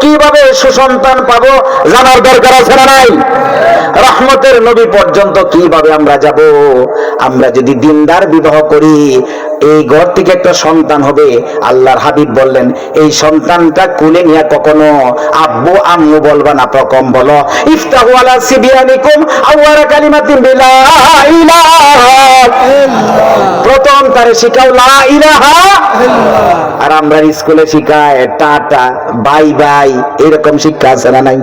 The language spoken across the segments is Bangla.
কীভাবে সুসন্তান পাবো জানার দরকার আছে না নাই? রহমতের নবী পর্যন্ত কীভাবে আমরা যাব? আমরা যদি দিনদার বিবাহ করি এই ঘর থেকে একটা সন্তান হবে। আল্লাহর হাবিব বললেন এই সন্তানটা কুলে নিয়ে কখনো আব্বু আম্মু বলবা না প্রকম বলো। ইফতাহু আলা সিবিয়ানিকুম আওয়ারা কালিমাতিন বিলা ইলাহা প্রথম তারে শিখাও লা ইলাহা আর আমরা স্কুলে শিখায় টাটা বাই বাই। এরকম শিক্ষা আছে না নাই?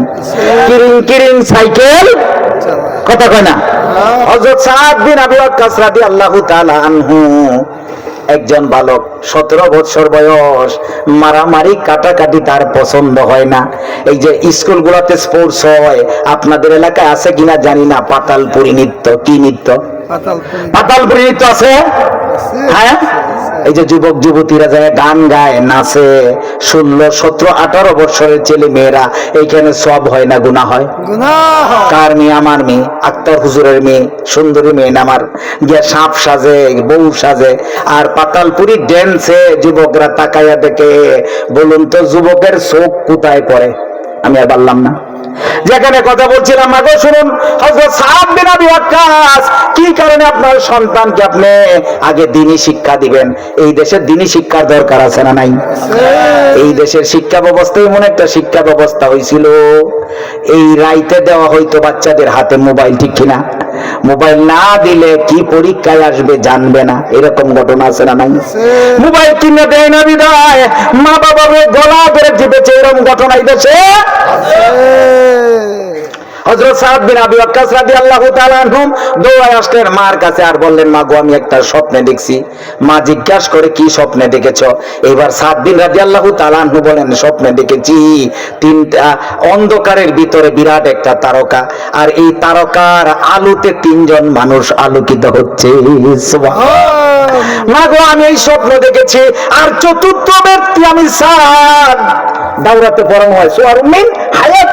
কিরিং কিরিং সাইকেল কথা কয় না? হযরত সাদ বিন আবি ওয়াক্কাস রাদিয়াল্লাহু তাআলা আনহু একজন বালক সতেরো বছর বয়স মারামারি কাটাকাটি তার পছন্দ হয় না। এই যে স্কুলগুলোতে স্পোর্টস হয় আপনাদের এলাকায় আছে কিনা জানি না। পাতালপুরি নৃত্য কি নৃত্য? পাতালপুরি। নৃত্য আছে? হ্যাঁ? এই যে যুবক যুবতীরা যায় গান গায় নাচে ষোলো সতেরো আঠারো বছরের ছেলে মেয়েরা এইখানে সব হয় না গুণা হয়? কার মেয়ে? আমার মেয়ে আক্তার হুজুরের মেয়ে সুন্দরী মেয়ে আমার? গিয়া সাপ সাজে বউ সাজে আর পাতালপুরি ড্যান্সে যুবকরা তাকাইয়া দেখে বলুন তো যুবকের চোখ কোথায় পড়ে? আমি আর বললাম না। যেখানে কথা বলছিলাম, মাগো, শুনুন কি কারণে আপনার সন্তানকে আপনি আগে দিনই শিক্ষা দিবেন? এই দেশের দিনই শিক্ষার দরকার আছে না নাই? এই দেশের শিক্ষা ব্যবস্থা এমন একটা শিক্ষা ব্যবস্থা হয়েছিল, এই রাইতে দেওয়া হয়তো বাচ্চাদের হাতে মোবাইল ঠিক কিনা? মোবাইল না দিলে কি পরীক্ষায় আসবে জানবে না। এরকম ঘটনা আছে না নাই? মোবাইল কিনে দেয় না বিদায় মা বাবা গলা ধরে চিপেছে এরকম ঘটনা দেশে? হযরত সাদ বিন আবি ওয়াক্কাস রাদিয়াল্লাহু তাআলা আনহুম দৌড়ায় আসলেন। মার কাছে আর বললেন, মা গো, আমি একটা স্বপ্নে দেখছি। মা জিজ্ঞাসা করে, কি স্বপ্নে দেখেছ? এবার সাদ বিন রাদিয়াল্লাহু তাআলা আনহু বলেন, স্বপ্নে দেখেছি তিনটা অন্ধকারের ভিতরে বিরাট একটা তারকা। আর এই তারকার আলোতে তিনজন মানুষ আলোকিত হচ্ছে। মা গো, আমি এই স্বপ্ন দেখেছি। আর চতুর্থ ব্যক্তি আমি সাদ। দাউরাতে পড়ানো হয় সোয়ার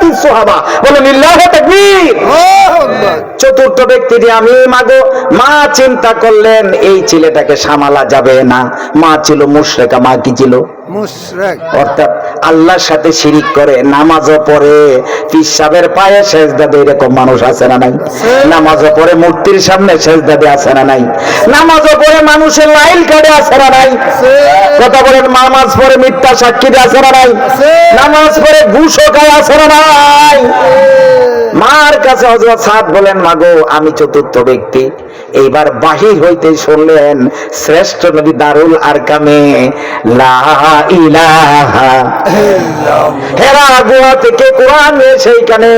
হায়াতি সোহাবা। বলে লিল্লাহ তাকবীর। চতুর্থ ব্যক্তিটি আমি মাগো মা চিন্তা করলেন এই ছেলেটাকে সামালা যাবে না। মা ছিল মুশরেকা মা কি ছিল? মুশরিক। অর্থাৎ আল্লাহর সাথে শিরিক করে নামাজও পড়ে পিসাবের পায়ে সেজদা দেয় এরকম মানুষ আছে না নাই? নামাজও পড়ে মূর্তির সামনে সেজদা দিয়ে আছে না নাই? নামাজও পড়ে মানুষের লাইল কাটে আছে না নাই? কথা বলেন নামাজ পড়ে মিথ্যা সাক্ষী দিয়ে আছে না নাই? নামাজ পড়ে ঘুষও খায় আছে না নাই? মার কাছে হযরত সাদ বলেন মাগো আমি চতুর্থ ব্যক্তি। এইবার বাহির হইতে শুনলেন শ্রেষ্ঠ নবী দারুল ইলাহা হেরা গুহা থেকে কোরআন সেইখানে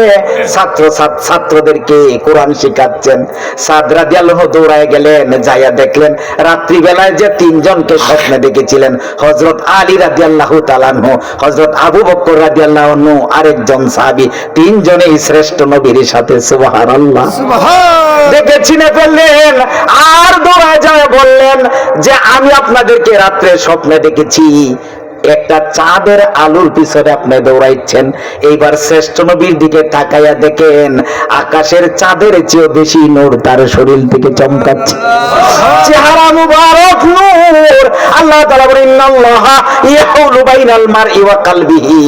ছাত্র ছাত্রদেরকে কোরআন শিখাচ্ছেন। সাদ রাদিয়াল্লাহু দৌড়ায় গেলেন যাইয়া দেখলেন রাত্রিবেলায় যে তিনজনকে স্বপ্নে দেখেছিলেন হযরত আলী রাদিয়াল্লাহু তাআলাহু হযরত আবু আনহু আরেকজন সাহাবী। তিনজনেই শ্রেষ্ঠ নবীর সাথে সুবহান। দেখে চিনে ফেললেন আর দৌড়ায় যায় বললেন যে আমি আপনাদেরকে রাত্রে স্বপ্নে দেখেছি। একটা চাঁদের আলুর পিছনে আপনি দৌড়াইছেন। এইবার শ্রেষ্ঠ নবীর দিকে তাকাইয়া দেখেন, আকাশের চাঁদের চেয়েও বেশি নূর তার শরীর থেকে চমকাচ্ছে। চেহারা মুবারক নূর। আল্লাহ তাআলা বলেন, ইন্নাল্লাহা ইয়াহুলু বাইনাল মারই ওয়া কালবিহি।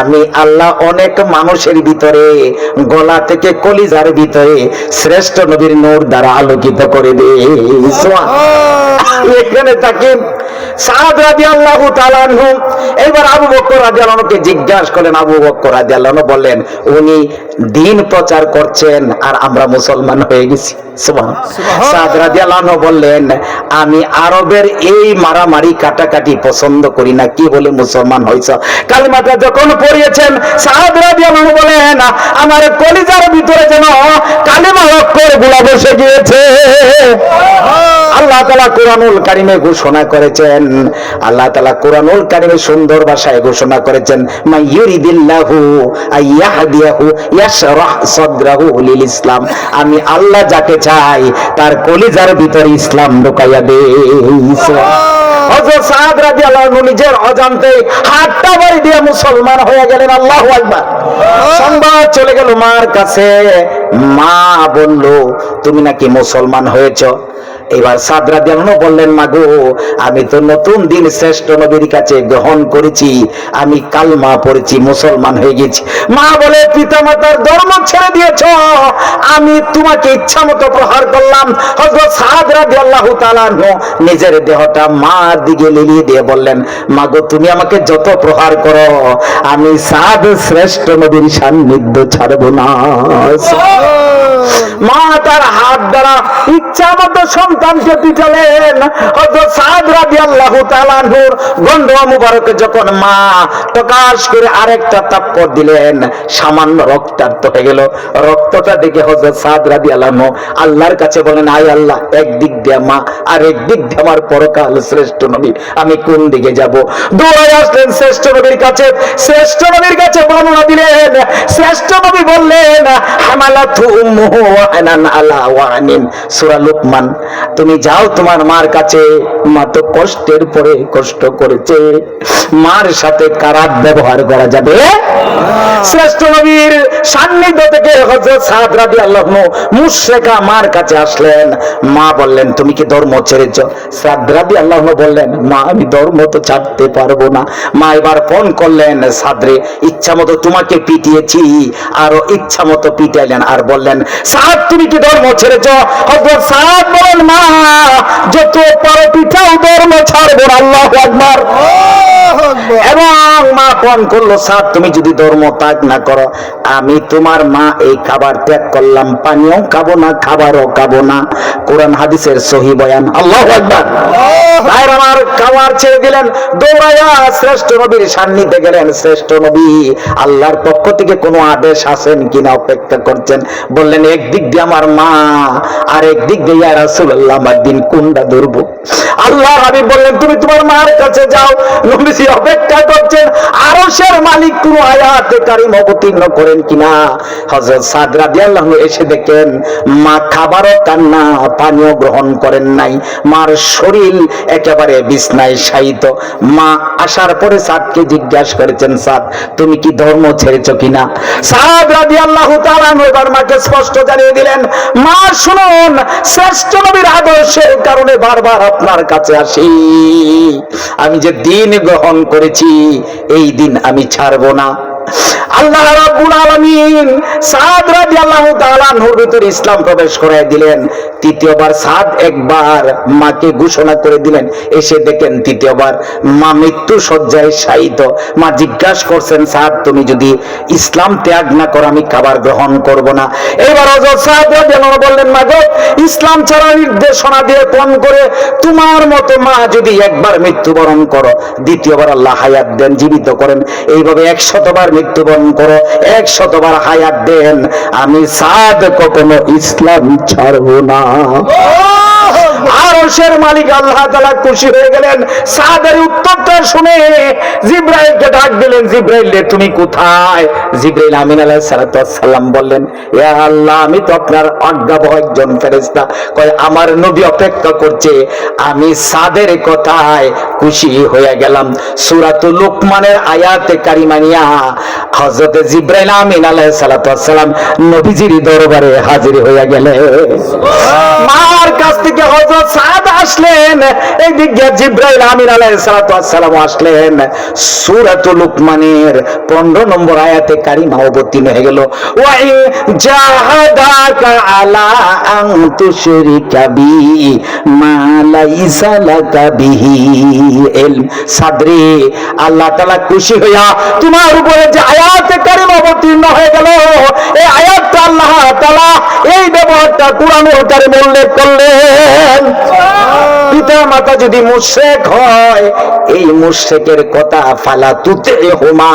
আমি আল্লাহ অনেক মানুষের ভিতরে, গলা থেকে কলিজার ভিতরে শ্রেষ্ঠ নবীর নূর দ্বারা আলোকিত করে দে এখানে তাকে সাদ রাদিয়াল্লাহু তাআলা আনহু এবার আবু বকর রাদিয়াল্লাহু আনহুকে জিজ্ঞাসা করলেন আবু বকর রাদিয়াল্লাহু বললেন উনি দিন প্রচার করছেন আর আমরা মুসলমান হয়ে গেছি। বললেন আমি আরবের এই মারামারি কাটাকাটি পছন্দ করি না কি বলে মুসলমান হইছ? কালিমাটা যখন পড়িয়েছেন বলেন আমার কলিজার ভিতরে যেন কালিমা অক্ষরগুলা বসে গিয়েছে। আল্লাহ তালা কোরআনুল কারিমে ঘোষণা করেছেন। আল্লাহ তালা কোরআনুল কারিমে সুন্দর ভাষায় ঘোষণা করেছেন মা আইয়াহদিয়াহু ইয়াশরাহ সাদরাহু লিল ইসলাম। আমি আল্লাহ যাকে চাই তার কলিজার ভিতরে ইসলাম ঢুকাইয়া দেই হযরত সাদ রাদিয়াল্লাহু আনহু নিজের অজান্তে হাতটা বাড়ি দিয়ে মুসলমান হয়ে গেলেন আল্লাহু আকবার। সংবাদ চলে গেল মার কাছে। মা বলল তুমি নাকি মুসলমান হয়েছ? এবার সাদরা দেন বললেন, মাগো, আমি তো নতুন দিন শ্রেষ্ঠ নবীর কাছে গ্রহণ করেছি। আমি কালমা পড়েছি, মুসলমান হয়ে গেছি। মা বলে পিতা মাতার ধর্ম ছেড়ে দিয়েছ। আমি তোমাকে ইচ্ছা মতো প্রহার করলাম। হযরত সাদ রাদিয়াল্লাহু তাআলা নিজের দেহটা মার দিকে লিলিয়ে দিয়ে বললেন, মাগো, তুমি আমাকে যত প্রহার করো, আমি সাদ শ্রেষ্ঠ নবীর সান্নিধ্য ছাড়বো না। মা তার হাত দ্বারা ইচ্ছা মতো সন্তানকে যখন মা প্রকাশ করে আরেকটা তাপ্পর দিলেন, সামান্য রক্তাক্ত হয়ে গেল। রক্তটা দেখে সাদ আল্লাহর কাছে বলেন, আয় আল্লাহ, একদিক দিয়ে মা, আর একদিক দিয়ে আমার পরকাল শ্রেষ্ঠ নবী, আমি কোন দিকে যাব? দৌড়ায় আসলেন শ্রেষ্ঠ নবীর কাছে। শ্রেষ্ঠ নবীর কাছে বর্ণনা দিলেন। শ্রেষ্ঠ নবী বললেন, হামালাতু ওয়াহানিন সূরা তুমি যাও তোমার মার কাছে। মা তো কষ্টের পরে কষ্ট করেছে। মার সাথে খারাপ ব্যবহার করা যাবে। শ্রেষ্ঠ নবীর সান্নিধ্য থেকে হযরত সাদ রাদিয়াল্লাহু আনহু মুশরিকা মার কাছে আসলেন। মা বললেন, তুমি কি ধর্ম ছেড়েছ? সাদ রাদিয়াল্লাহু আনহু বললেন, মা, আমি ধর্ম তো ছাড়তে পারব না। মা এবার ফোন করলেন সাদরে ইচ্ছা মতো তোমাকে পিটিয়েছি। আরও ইচ্ছা মতো পিটাইলেন আর বললেন সাদ তুমি কি ধর্ম ছেড়েছ। হজরত সাদ বলেন, মা, যত পারো পিঠাও ধর্ম ছাড়বো আল্লাহ আকবার। এবং মা ফোন করল সাদ তুমি যদি ধর্ম ত্যাগ না করো আমি তোমার মা এই খাবার ত্যাগ করলাম। পানিও খাব না খাবারও খাব না। কোরআন হাদিসের সহি বয়ান। আল্লাহ একবার ভাইয়ের আমার খাবার ছেড়ে দিলেন দৌড়াইয়া শ্রেষ্ঠ নবীর সান্নিধ্যে গেলেন শ্রেষ্ঠ নবী। আল্লাহর পক্ষ থেকে কোনো আদেশ আসেন কিনা অপেক্ষা করছেন। বললেন একদিক দিয়ে আমার মা আর একদিক দিয়ে ইয়া রাসূলুল্লাহ আমার দিন কোনটা ধরবো? আল্লাহ হাবিব বললেন তুমি তোমার মার কাছে যাও। নবীজি অপেক্ষা করছেন, আরশের মালিক কোন আয়াত কারিম অবতীর্ণ করেন কিনা? হযরত সাদ রাদিয়াল্লাহু এসে দেখেন, মা খাবারও খান না পানীয় গ্রহণ করেন নাই। মার শরীর একেবারে বিছনায় শায়িত। মা আসার পরে সাদকে জিজ্ঞাসা করেছেন, সাদ, তুমি কি ধর্ম ছেড়েছো কিনা? সাদ রাদিয়াল্লাহু তাআলা এবার মাকে স্পষ্ট জানিয়ে দিলেন, মা, শুনুন, শ্রেষ্ঠ নবীর আদর্শের কারণে বারবার আপনার কাছে আসি। আমি যে দিন গ্রহণ করেছি এই দিন আমি ছাড়বো না। আল্লাহ রাব্বুল আলামিন সাদ রাদিয়াল্লাহু তাআলা ইসলাম প্রবেশ দিলেন। তৃতীয়বার সাদ একবার মাকে ঘোষণা করে দিলেন। এসে দেখেন তৃতীয়বার মা মৃত্যু সজ্জায় শায়িত। মা জিজ্ঞাসা করছেন, সাদ, তুমি যদি ইসলাম ত্যাগ না করো, আমি খাবার গ্রহণ করব না। এবার হযরত সাদ রাদিয়াল্লাহু বললেন, মা গো, ইসলাম ছাড়া নির্দেশনা দিয়ে ফোন করে তোমার মতো মা যদি একবার মৃত্যুবরণ করো। দ্বিতীয়বার আল্লাহ হায়াত দেন, জীবিত করেন। এইভাবে একশতবার মৃত্যুবরণ করো একশতবার হায়াত দেন। আমি সাদ কখনো ইসলাম ছাড়বো না। আরশের মালিক আল্লাহ তাআলা খুশি হয়ে গেলেন। সাদের উত্তরটা শুনে জিব্রাইলকে ডাক দিলেন জিব্রাইল রে তুমি কোথায়? জিব্রাইল আমিন আলাইহিস সালাতু সালাম বললেন ইয়া আল্লাহ আমি তো আপনার অজ্ঞাবহ একজন ফেরেশতা। কয় আমার নবী অপেক্ষা করছে। আমি সাদের কথায় খুশি হয়ে গেলাম। সূরাতুল লুকমানের আয়াতে কারিমানিয়া হযরতে জিব্রাইল আমিন সালাতু সালাম নবীজির দরবারে হাজির হয়ে গেলেন। মার কাছ থেকে হযরত সাদ আসলেন এই দিক দিয়ে জিব্রাইল আমিন সালাতু ওয়াসসালাম আসলেন। সূরাতুল লুকমানের 15 নম্বর আয়াতে কারিমা অবতীর্ণ হয়ে গেল। ওয়া ইন জাহাদাকা আলা আন তুশরিকা বি মা লাইসা লাকা বিহি ইলম। সাদরে আল্লাহ তাআলা খুশি হইয়া তোমার উপরে যে অবতীর্ণ হয়ে গেল। এই আয়াতটা আল্লাহ তালা এই ব্যবহারটা কোরআন কারিম উল্লেখ করলেন। পিতা মাতা যদি মুর্শেক হয় এই মুর্শেকের কথা ফালা তুতে হুমা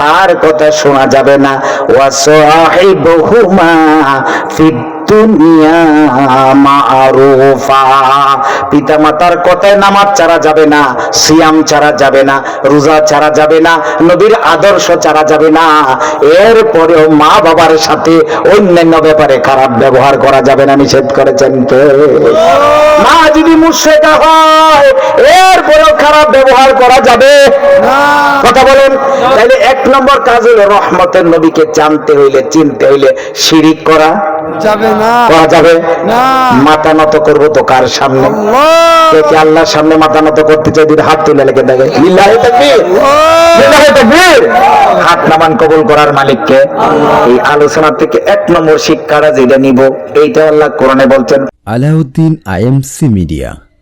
তার কথা শোনা যাবে না। ওয়া সাহিবহুমা ফিদ দুনিয়া মারুফা। পিতা মাতার কথায় নামাজ ছাড়া যাবে না, সিয়াম ছাড়া যাবে না, রোজা ছাড়া যাবে না, নবীর আদর্শ ছাড়া যাবে না। এরপরেও মা বাবার সাথে অন্যান্য ব্যাপারে খারাপ ব্যবহার করা যাবে না, নিষেধ করেছেন কে? মা যদি মুর্শেদা হয় খারাপ ব্যবহার করা যাবে? কথা বলেন। তাহলে এক নম্বর কাজ হলো রহমতের নবীকে জানতে হইলে চিনতে হইলে শিরিক করা। যাবে না। না। করা যাবে? না। মাথা নত করব তো কার সামনে? আল্লাহ। আল্লাহর সামনে মাথা নত করতে চাই দিদি হাত তুলে লেগে দেখে লিল্লাহি তাকবীর। লিল্লাহি তাকবীর। হাত নামান কবুল করার মালিককে। এই আলোচনা থেকে এক নম্বর শিক্ষাটা যেটা নিব। এইটা আল্লাহ কোরআনে বলছেন। Alauddin IMC media.